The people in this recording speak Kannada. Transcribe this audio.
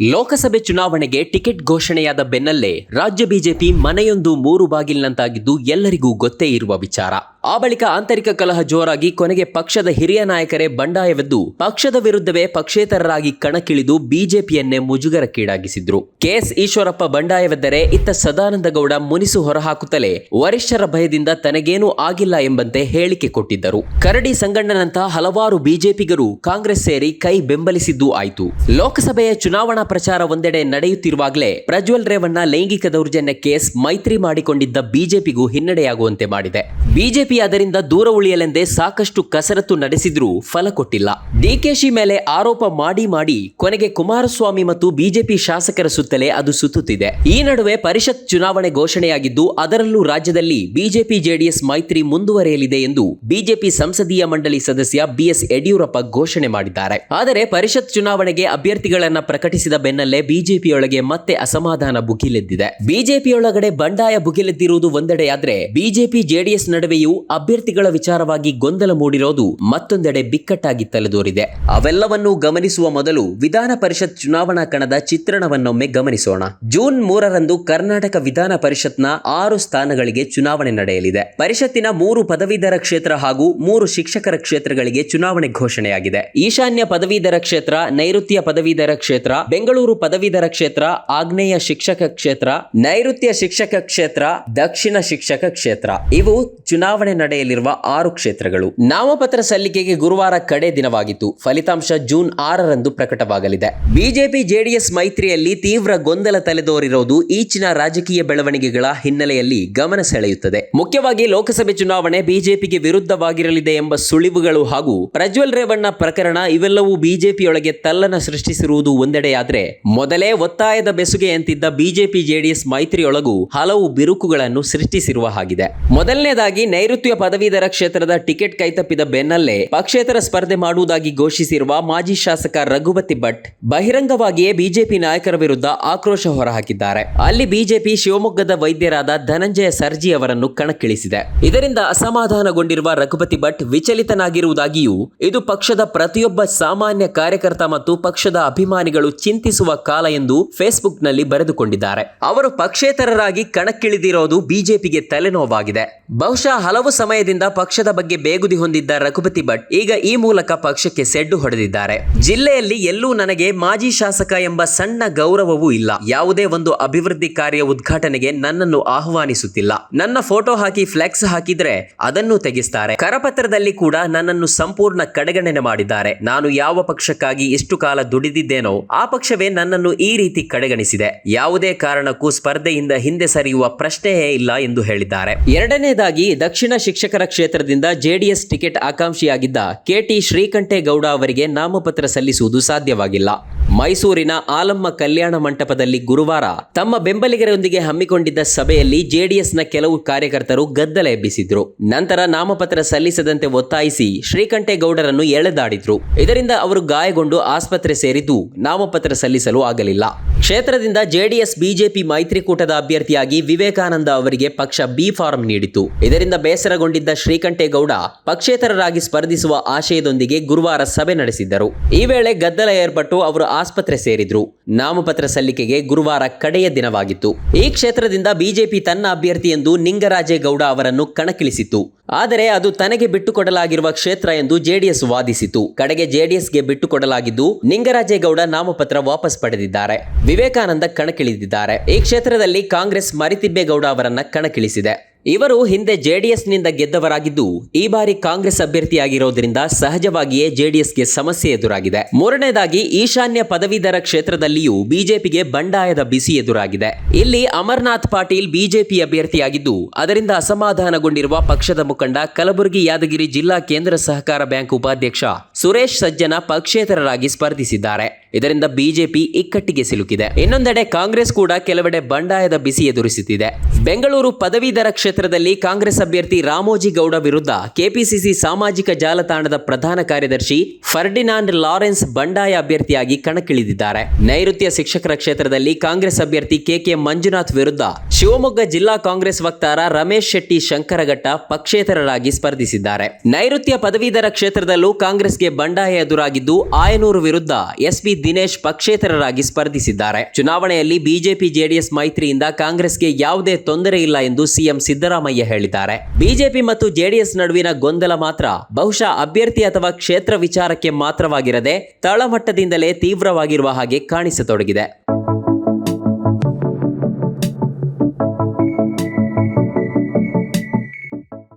ಲೋಕಸಭೆ ಚುನಾವಣೆಗೆ ಟಿಕೆಟ್ ಘೋಷಣೆಯಾದ ಬೆನ್ನಲ್ಲೇ ರಾಜ್ಯ ಬಿಜೆಪಿ ಮನೆಯೊಂದು ಮೂರು ಬಾಗಿಲಿನಂತಾಗಿದ್ದು ಎಲ್ಲರಿಗೂ ಗೊತ್ತೇ ಇರುವ ವಿಚಾರ. ಆ ಬಳಿಕ ಆಂತರಿಕ ಕಲಹ ಜೋರಾಗಿ ಕೊನೆಗೆ ಪಕ್ಷದ ಹಿರಿಯ ನಾಯಕರೇ ಬಂಡಾಯವೆದ್ದು, ಪಕ್ಷದ ವಿರುದ್ಧವೇ ಪಕ್ಷೇತರರಾಗಿ ಕಣಕ್ಕಿಳಿದು ಬಿಜೆಪಿಯನ್ನೇ ಮುಜುಗರಕ್ಕೀಡಾಗಿಸಿದ್ರು. ಕೆಎಸ್ ಈಶ್ವರಪ್ಪ ಬಂಡಾಯವೆದ್ದರೆ ಇತ್ತ ಸದಾನಂದಗೌಡ ಮುನಿಸು ಹೊರಹಾಕುತ್ತಲೇ ವರಿಷ್ಠರ ಭಯದಿಂದ ತನಗೇನೂ ಆಗಿಲ್ಲ ಎಂಬಂತೆ ಹೇಳಿಕೆ ಕೊಟ್ಟಿದ್ದರು. ಕರಡಿ ಸಂಗಣ್ಣನಂತಹ ಹಲವಾರು ಬಿಜೆಪಿಗರು ಕಾಂಗ್ರೆಸ್ ಸೇರಿ ಕೈ ಬೆಂಬಲಿಸಿದ್ದು ಆಯಿತು. ಲೋಕಸಭೆಯ ಚುನಾವಣಾ ಪ್ರಚಾರ ಒಂದೆಡೆ ನಡೆಯುತ್ತಿರುವಾಗಲೇ ಪ್ರಜ್ವಲ್ ರೇವಣ್ಣ ಲೈಂಗಿಕ ದೌರ್ಜನ್ಯ ಕೇಸ್ ಮೈತ್ರಿ ಮಾಡಿಕೊಂಡಿದ್ದ ಬಿಜೆಪಿಗೂ ಹಿನ್ನಡೆಯಾಗುವಂತೆ ಮಾಡಿದೆ. ಬಿಜೆಪಿ ಅದರಿಂದ ದೂರ ಉಳಿಯಲೆಂದೇ ಸಾಕಷ್ಟು ಕಸರತ್ತು ನಡೆಸಿದ್ರೂ ಫಲ ಕೊಟ್ಟಿಲ್ಲ. ಡಿಕೆಶಿ ಮೇಲೆ ಆರೋಪ ಮಾಡಿ ಮಾಡಿ ಕೊನೆಗೆ ಕುಮಾರಸ್ವಾಮಿ ಮತ್ತು ಬಿಜೆಪಿ ಶಾಸಕರ ಸುತ್ತಲೇ ಅದು ಸುತ್ತುತ್ತಿದೆ. ಈ ನಡುವೆ ಪರಿಷತ್ ಚುನಾವಣೆ ಘೋಷಣೆಯಾಗಿದ್ದು ಅದರಲ್ಲೂ ರಾಜ್ಯದಲ್ಲಿ ಬಿಜೆಪಿ ಜೆಡಿಎಸ್ ಮೈತ್ರಿ ಮುಂದುವರೆಯಲಿದೆ ಎಂದು ಬಿಜೆಪಿ ಸಂಸದೀಯ ಮಂಡಳಿ ಸದಸ್ಯ ಬಿಎಸ್ ಯಡಿಯೂರಪ್ಪ ಘೋಷಣೆ ಮಾಡಿದ್ದಾರೆ. ಆದರೆ ಪರಿಷತ್ ಚುನಾವಣೆಗೆ ಅಭ್ಯರ್ಥಿಗಳನ್ನ ಪ್ರಕಟಿಸಿದ ಬೆನ್ನಲ್ಲೇ ಬಿಜೆಪಿಯೊಳಗೆ ಮತ್ತೆ ಅಸಮಾಧಾನ ಭುಗಿಲೆದ್ದಿದೆ. ಬಿಜೆಪಿಯೊಳಗಡೆ ಬಂಡಾಯ ಭುಗಿಲೆದ್ದಿರುವುದು ಒಂದೆಡೆಯಾದ್ರೆ ಬಿಜೆಪಿ ಜೆಡಿಎಸ್ ನಡುವೆಯೂ ಅಭ್ಯರ್ಥಿಗಳ ವಿಚಾರವಾಗಿ ಗೊಂದಲ ಮೂಡಿರೋದು ಮತ್ತೊಂದೆಡೆ ಬಿಕ್ಕಟ್ಟಾಗಿ ತಲೆದೋರಿದೆ. ಅವೆಲ್ಲವನ್ನೂ ಗಮನಿಸುವ ಮೊದಲು ವಿಧಾನ ಪರಿಷತ್ ಚುನಾವಣಾ ಕಣದ ಚಿತ್ರಣವನ್ನೊಮ್ಮೆ ಗಮನಿಸೋಣ. ಜೂನ್ ಮೂರರಂದು ಕರ್ನಾಟಕ ವಿಧಾನ ಪರಿಷತ್ನ ಆರು ಸ್ಥಾನಗಳಿಗೆ ಚುನಾವಣೆ ನಡೆಯಲಿದೆ. ಪರಿಷತ್ತಿನ ಮೂರು ಪದವೀಧರ ಕ್ಷೇತ್ರ ಹಾಗೂ ಮೂರು ಶಿಕ್ಷಕರ ಕ್ಷೇತ್ರಗಳಿಗೆ ಚುನಾವಣೆ ಘೋಷಣೆಯಾಗಿದೆ. ಈಶಾನ್ಯ ಪದವೀಧರ ಕ್ಷೇತ್ರ, ನೈಋತ್ಯ ಪದವೀಧರ ಕ್ಷೇತ್ರ, ಬೆಂಗಳೂರು ಪದವೀಧರ ಕ್ಷೇತ್ರ, ಆಗ್ನೇಯ ಶಿಕ್ಷಕ ಕ್ಷೇತ್ರ, ನೈಋತ್ಯ ಶಿಕ್ಷಕ ಕ್ಷೇತ್ರ, ದಕ್ಷಿಣ ಶಿಕ್ಷಕ ಕ್ಷೇತ್ರ. ಇವು ಚುನಾವಣೆ ನಡೆಯಲಿರುವ ಆರು ಕ್ಷೇತ್ರಗಳು. ನಾಮಪತ್ರ ಸಲ್ಲಿಕೆಗೆ ಗುರುವಾರ ಕಡೆ ದಿನವಾಗಿತ್ತು. ಫಲಿತಾಂಶ ಜೂನ್ ಆರರಂದು ಪ್ರಕಟವಾಗಲಿದೆ. ಬಿಜೆಪಿ ಜೆಡಿಎಸ್ ಮೈತ್ರಿಯಲ್ಲಿ ತೀವ್ರ ಗೊಂದಲ ತಲೆದೋರಿರುವುದು ಈಚಿನ ರಾಜಕೀಯ ಬೆಳವಣಿಗೆಗಳ ಹಿನ್ನೆಲೆಯಲ್ಲಿ ಗಮನ ಸೆಳೆಯುತ್ತದೆ. ಮುಖ್ಯವಾಗಿ ಲೋಕಸಭೆ ಚುನಾವಣೆ ಬಿಜೆಪಿಗೆ ವಿರುದ್ಧವಾಗಿರಲಿದೆ ಎಂಬ ಸುಳಿವುಗಳು ಹಾಗೂ ಪ್ರಜ್ವಲ್ ರೇವಣ್ಣ ಪ್ರಕರಣ ಇವೆಲ್ಲವೂ ಬಿಜೆಪಿಯೊಳಗೆ ತಲ್ಲನ ಸೃಷ್ಟಿಸಿರುವುದು ಒಂದೆಡೆಯಾದ್ರೆ ಮೊದಲೇ ಒತ್ತಾಯದ ಬೆಸುಗೆಯಂತಿದ್ದ ಬಿಜೆಪಿ ಜೆಡಿಎಸ್ ಮೈತ್ರಿಯೊಳಗೂ ಹಲವು ಬಿರುಕುಗಳನ್ನು ಸೃಷ್ಟಿಸಿರುವ ಹಾಗಿದೆ. ಮೊದಲನೇದಾಗಿ ನೈಋತ್ಯ ಪದವೀಧರ ಕ್ಷೇತ್ರದ ಟಿಕೆಟ್ ಕೈತಪ್ಪಿದ ಬೆನ್ನಲ್ಲೇ ಪಕ್ಷೇತರ ಸ್ಪರ್ಧೆ ಮಾಡುವುದಾಗಿ ಘೋಷಿಸಿರುವ ಮಾಜಿ ಶಾಸಕ ರಘುಪತಿ ಭಟ್ ಬಹಿರಂಗವಾಗಿಯೇ ಬಿಜೆಪಿ ನಾಯಕರ ವಿರುದ್ಧ ಆಕ್ರೋಶ ಹೊರಹಾಕಿದ್ದಾರೆ. ಅಲ್ಲಿ ಬಿಜೆಪಿ ಶಿವಮೊಗ್ಗದ ವೈದ್ಯರಾದ ಧನಂಜಯ ಸರ್ಜಿ ಅವರನ್ನು ಕಣಕ್ಕಿಳಿಸಿದೆ. ಇದರಿಂದ ಅಸಮಾಧಾನಗೊಂಡಿರುವ ರಘುಪತಿ ಭಟ್ ವಿಚಲಿತನಾಗಿರುವುದಾಗಿಯೂ, ಇದು ಪಕ್ಷದ ಪ್ರತಿಯೊಬ್ಬ ಸಾಮಾನ್ಯ ಕಾರ್ಯಕರ್ತ ಮತ್ತು ಪಕ್ಷದ ಅಭಿಮಾನಿಗಳು ಚಿಂತಿಸುವ ಕಾಲ ಎಂದು ಫೇಸ್ಬುಕ್ನಲ್ಲಿ ಬರೆದುಕೊಂಡಿದ್ದಾರೆ. ಅವರು ಪಕ್ಷೇತರರಾಗಿ ಕಣಕ್ಕಿಳಿದಿರೋದು ಬಿಜೆಪಿಗೆ ತಲೆನೋವಾಗಿದೆ. ಬಹುಶಃ ಹಲವು ಸಮಯದಿಂದ ಪಕ್ಷದ ಬಗ್ಗೆ ಬೇಗುದಿ ಹೊಂದಿದ್ದ ರಘುಪತಿ ಭಟ್ ಈಗ ಈ ಮೂಲಕ ಪಕ್ಷಕ್ಕೆ ಸೆಡ್ಡು ಹೊಡೆದಿದ್ದಾರೆ. ಜಿಲ್ಲೆಯಲ್ಲಿ ಎಲ್ಲೂ ನನಗೆ ಮಾಜಿ ಶಾಸಕ ಎಂಬ ಸಣ್ಣ ಗೌರವವೂ ಇಲ್ಲ. ಯಾವುದೇ ಒಂದು ಅಭಿವೃದ್ಧಿ ಕಾರ್ಯ ಉದ್ಘಾಟನೆಗೆ ನನ್ನನ್ನು ಆಹ್ವಾನಿಸುತ್ತಿಲ್ಲ. ನನ್ನ ಫೋಟೋ ಹಾಕಿ ಫ್ಲೆಕ್ಸ್ ಹಾಕಿದ್ರೆ ಅದನ್ನು ತೆಗೆಸ್ತಾರೆ. ಕರಪತ್ರದಲ್ಲಿ ಕೂಡ ನನ್ನನ್ನು ಸಂಪೂರ್ಣ ಕಡೆಗಣನೆ ಮಾಡಿದ್ದಾರೆ. ನಾನು ಯಾವ ಪಕ್ಷಕ್ಕಾಗಿ ಇಷ್ಟು ಕಾಲ ದುಡಿದಿದ್ದೇನೋ ಆ ಪಕ್ಷವೇ ನನ್ನನ್ನು ಈ ರೀತಿ ಕಡೆಗಣಿಸಿದೆ. ಯಾವುದೇ ಕಾರಣಕ್ಕೂ ಸ್ಪರ್ಧೆಯಿಂದ ಹಿಂದೆ ಸರಿಯುವ ಪ್ರಶ್ನೆಯೇ ಇಲ್ಲ ಎಂದು ಹೇಳಿದ್ದಾರೆ. ಎರಡನೇದಾಗಿ ದಕ್ಷಿಣ ಶಿಕ್ಷಕರ ಕ್ಷೇತ್ರದಿಂದ ಜೆಡಿಎಸ್ ಟಿಕೆಟ್ ಆಕಾಂಕ್ಷಿಯಾಗಿದ್ದ ಕೆಟಿ ಶ್ರೀಕಂಠೇಗೌಡ ಅವರಿಗೆ ನಾಮಪತ್ರ ಸಲ್ಲಿಸುವುದು ಸಾಧ್ಯವಾಗಿಲ್ಲ. ಮೈಸೂರಿನ ಆಲಮ್ಮ ಕಲ್ಯಾಣ ಮಂಟಪದಲ್ಲಿ ಗುರುವಾರ ತಮ್ಮ ಬೆಂಬಲಿಗರೊಂದಿಗೆ ಹಮ್ಮಿಕೊಂಡಿದ್ದ ಸಭೆಯಲ್ಲಿ ಜೆಡಿಎಸ್ನ ಕೆಲವು ಕಾರ್ಯಕರ್ತರು ಗದ್ದಲ ಎಬ್ಬಿಸಿದ್ರು. ನಂತರ ನಾಮಪತ್ರ ಸಲ್ಲಿಸದಂತೆ ಒತ್ತಾಯಿಸಿ ಶ್ರೀಕಂಠೇಗೌಡರನ್ನು ಎಳೆದಾಡಿದ್ರು. ಇದರಿಂದ ಅವರು ಗಾಯಗೊಂಡು ಆಸ್ಪತ್ರೆ ಸೇರಿದ್ದು ನಾಮಪತ್ರ ಸಲ್ಲಿಸಲು ಆಗಲಿಲ್ಲ. ಕ್ಷೇತ್ರದಿಂದ ಜೆಡಿಎಸ್, ಬಿಜೆಪಿ ಮೈತ್ರಿಕೂಟದ ಅಭ್ಯರ್ಥಿಯಾಗಿ ವಿವೇಕಾನಂದ ಅವರಿಗೆ ಪಕ್ಷ ಬಿ ಫಾರ್ಮ್ ನೀಡಿತು ಇದರಿಂದ ಬೇಸರಗೊಂಡಿದ್ದ ಶ್ರೀಕಂಠೇಗೌಡ ಪಕ್ಷೇತರರಾಗಿ ಸ್ಪರ್ಧಿಸುವ ಆಶಯದೊಂದಿಗೆ ಗುರುವಾರ ಸಭೆ ನಡೆಸಿದ್ದರು. ಈ ವೇಳೆ ಗದ್ದಲ ಏರ್ಪಟ್ಟು ಅವರು ಆಸ್ಪತ್ರೆ ಸೇರಿದ್ರು. ನಾಮಪತ್ರ ಸಲ್ಲಿಕೆಗೆ ಗುರುವಾರ ಕಡೆಯ ದಿನವಾಗಿತ್ತು. ಈ ಕ್ಷೇತ್ರದಿಂದ ಬಿಜೆಪಿ ತನ್ನ ಅಭ್ಯರ್ಥಿ ಎಂದು ನಿಂಗರಾಜೇಗೌಡ ಅವರನ್ನು ಕಣಕ್ಕಿಳಿಸಿತ್ತು. ಆದರೆ ಅದು ತನಗೆ ಬಿಟ್ಟುಕೊಡಲಾಗಿರುವ ಕ್ಷೇತ್ರ ಎಂದು ಜೆಡಿಎಸ್ ವಾದಿಸಿತು ಕಡೆಗೆ ಜೆಡಿಎಸ್ಗೆ ಬಿಟ್ಟುಕೊಡಲಾಗಿದ್ದು ನಿಂಗರಾಜೇಗೌಡ ನಾಮಪತ್ರ ವಾಪಸ್ ಪಡೆದಿದ್ದಾರೆ. ವಿವೇಕಾನಂದ ಕಣಕ್ಕಿಳಿದಿದ್ದಾರೆ. ಈ ಕ್ಷೇತ್ರದಲ್ಲಿ ಕಾಂಗ್ರೆಸ್ ಮರಿತಿಬ್ಬೇಗೌಡ ಅವರನ್ನ ಕಣಕ್ಕಿಳಿಸಿದೆ. ಇವರು ಹಿಂದೆ ಜೆಡಿಎಸ್ನಿಂದ ಗೆದ್ದವರಾಗಿದ್ದು, ಈ ಬಾರಿ ಕಾಂಗ್ರೆಸ್ ಅಭ್ಯರ್ಥಿಯಾಗಿರೋದ್ರಿಂದ ಸಹಜವಾಗಿಯೇ ಜೆಡಿಎಸ್ಗೆ ಸಮಸ್ಯೆ ಎದುರಾಗಿದೆ. ಮೂರನೇದಾಗಿ, ಈಶಾನ್ಯ ಪದವೀಧರ ಕ್ಷೇತ್ರದಲ್ಲಿಯೂ ಬಿಜೆಪಿಗೆ ಬಂಡಾಯದ ಬಿಸಿ ಎದುರಾಗಿದೆ. ಇಲ್ಲಿ ಅಮರ್ನಾಥ್ ಪಾಟೀಲ್ ಬಿಜೆಪಿ ಅಭ್ಯರ್ಥಿಯಾಗಿದ್ದು, ಅದರಿಂದ ಅಸಮಾಧಾನಗೊಂಡಿರುವ ಪಕ್ಷದ ಮುಖಂಡ ಕಲಬುರಗಿ ಯಾದಗಿರಿ ಜಿಲ್ಲಾ ಕೇಂದ್ರ ಸಹಕಾರ ಬ್ಯಾಂಕ್ ಉಪಾಧ್ಯಕ್ಷ ಸುರೇಶ್ ಸಜ್ಜನ ಪಕ್ಷೇತರರಾಗಿ ಸ್ಪರ್ಧಿಸಿದ್ದಾರೆ. ಇದರಿಂದ ಬಿಜೆಪಿ ಇಕ್ಕಟ್ಟಿಗೆ ಸಿಲುಕಿದೆ. ಇನ್ನೊಂದೆಡೆ ಕಾಂಗ್ರೆಸ್ ಕೂಡ ಕೆಲವೆಡೆ ಬಂಡಾಯದ ಬಿಸಿ ಎದುರಿಸುತ್ತಿದೆ. ಬೆಂಗಳೂರು ಪದವೀಧರ ಕ್ಷೇತ್ರದಲ್ಲಿ ಕಾಂಗ್ರೆಸ್ ಅಭ್ಯರ್ಥಿ ರಾಮೋಜಿ ಗೌಡ ವಿರುದ್ಧ ಕೆಪಿಸಿಸಿ ಸಾಮಾಜಿಕ ಜಾಲತಾಣದ ಪ್ರಧಾನ ಕಾರ್ಯದರ್ಶಿ ಫರ್ಡಿನಾಂಡ್ ಲಾರೆನ್ಸ್ ಬಂಡಾಯ ಅಭ್ಯರ್ಥಿಯಾಗಿ ಕಣಕ್ಕಿಳಿದಿದ್ದಾರೆ. ನೈಋತ್ಯ ಶಿಕ್ಷಕರ ಕ್ಷೇತ್ರದಲ್ಲಿ ಕಾಂಗ್ರೆಸ್ ಅಭ್ಯರ್ಥಿ ಕೆಕೆ ಮಂಜುನಾಥ್ ವಿರುದ್ಧ ಶಿವಮೊಗ್ಗ ಜಿಲ್ಲಾ ಕಾಂಗ್ರೆಸ್ ವಕ್ತಾರ ರಮೇಶ್ ಶೆಟ್ಟಿ ಶಂಕರಘಟ್ಟ ಪಕ್ಷೇತರರಾಗಿ ಸ್ಪರ್ಧಿಸಿದ್ದಾರೆ. ನೈಋತ್ಯ ಪದವೀಧರ ಕ್ಷೇತ್ರದಲ್ಲೂ ಕಾಂಗ್ರೆಸ್ಗೆ ಬಂಡಾಯ ಎದುರಾಗಿದ್ದು ಆಯನೂರು ವಿರುದ್ಧ ಎಸ್ಪಿ ದಿನೇಶ್ ಪಕ್ಷೇತರರಾಗಿ ಸ್ಪರ್ಧಿಸಿದ್ದಾರೆ. ಚುನಾವಣೆಯಲ್ಲಿ ಬಿಜೆಪಿ, ಜೆಡಿಎಸ್ ಮೈತ್ರಿಯಿಂದ ಕಾಂಗ್ರೆಸ್ಗೆ ಯಾವುದೇ ತೊಂದರೆ ಇಲ್ಲ ಎಂದು ಸಿಎಂ ಸಿದ್ದರಾಮಯ್ಯ ಹೇಳಿದ್ದಾರೆ. ಬಿಜೆಪಿ ಮತ್ತು ಜೆಡಿಎಸ್ ನಡುವಿನ ಗೊಂದಲ ಮಾತ್ರ ಬಹುಶಃ ಅಭ್ಯರ್ಥಿ ಅಥವಾ ಕ್ಷೇತ್ರ ವಿಚಾರಕ್ಕೆ ಮಾತ್ರವಾಗಿರದೆ ತಳಮಟ್ಟದಿಂದಲೇ ತೀವ್ರವಾಗಿರುವ ಹಾಗೆ ಕಾಣಿಸತೊಡಗಿದೆ.